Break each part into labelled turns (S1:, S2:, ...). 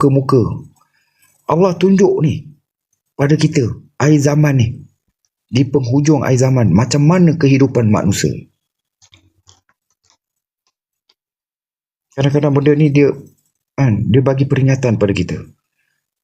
S1: ke muka. Allah tunjuk ni pada kita air zaman ni di penghujung air zaman macam mana kehidupan manusia. Kadang-kadang benda ni dia kan, dia bagi peringatan pada kita.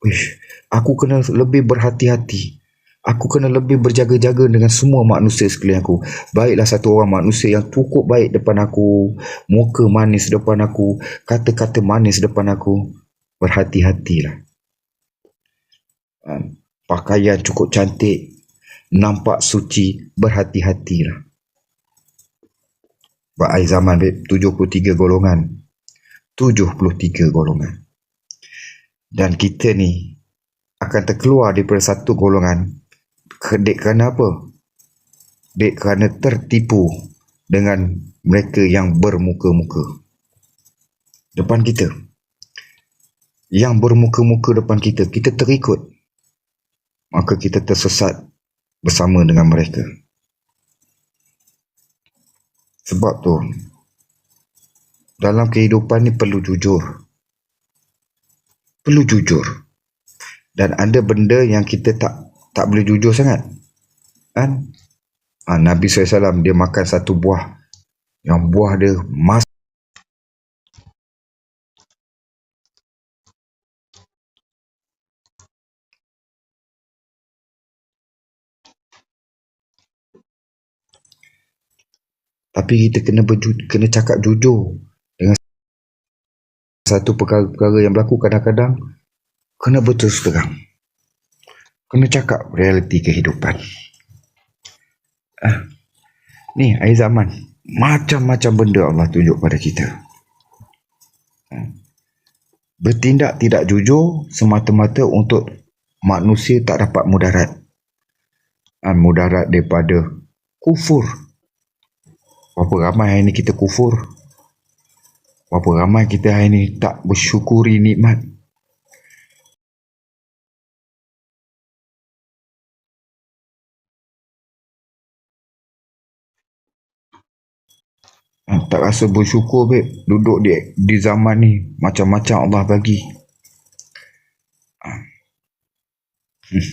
S1: Wish, aku kena lebih berhati-hati. Aku kena lebih berjaga-jaga dengan semua manusia sekeliling aku. Baiklah satu orang manusia yang cukup baik depan aku. Muka manis depan aku. Kata-kata manis depan aku. Berhati-hatilah. Kan? Pakaian cukup cantik. Nampak suci. Berhati-hatilah. Air zaman 73 golongan. 73 golongan. Dan kita ni akan terkeluar daripada satu golongan Dek kerana apa? Dek kerana tertipu dengan mereka yang bermuka-muka. Depan kita. Yang bermuka-muka depan kita. Kita terikut. Maka kita tersesat bersama dengan mereka. Sebab tu, dalam kehidupan ni perlu jujur. Perlu jujur. Dan ada benda yang kita tak tak boleh jujur sangat. Kan? Ha, Nabi SAW dia makan satu buah. Yang buah dia mas Tapi kita kena berju- kena cakap jujur dengan satu perkara-perkara yang berlaku kadang-kadang kena betul terang. Kena cakap realiti kehidupan. Ah, ni air zaman. Macam-macam benda Allah tunjuk pada kita. Ah. Bertindak tidak jujur semata-mata untuk manusia tak dapat mudarat. Ah, mudarat daripada kufur. Berapa ramai hari ini kita kufur. Berapa ramai kita hari ini tak bersyukuri nikmat. Ah, tak rasa bersyukur babe duduk di di zaman ni macam-macam Allah bagi ah. hmm.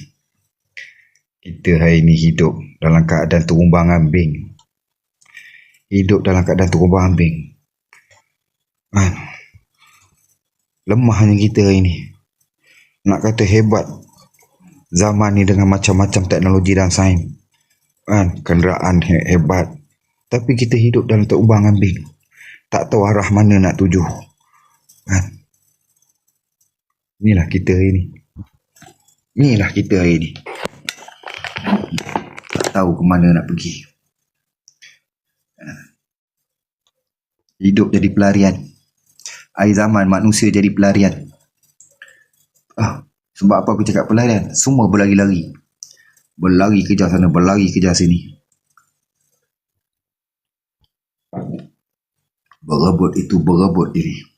S1: kita hari ni hidup dalam keadaan terumbang ambing hidup dalam keadaan terumbang ambing ah. lemahnya kita hari ni nak kata hebat zaman ni dengan macam-macam teknologi dan sains kan kenderaan hebat tapi kita hidup dalam terumbang ambing. Tak tahu arah mana nak tuju. Kan? Inilah kita hari ni. Inilah kita hari ni. Tak tahu ke mana nak pergi. Hidup jadi pelarian. Air zaman manusia jadi pelarian. Ah, sebab apa aku cakap pelarian? Semua berlari-lari. Berlari kejar sana, berlari kejar sini. berebut itu berebut diri.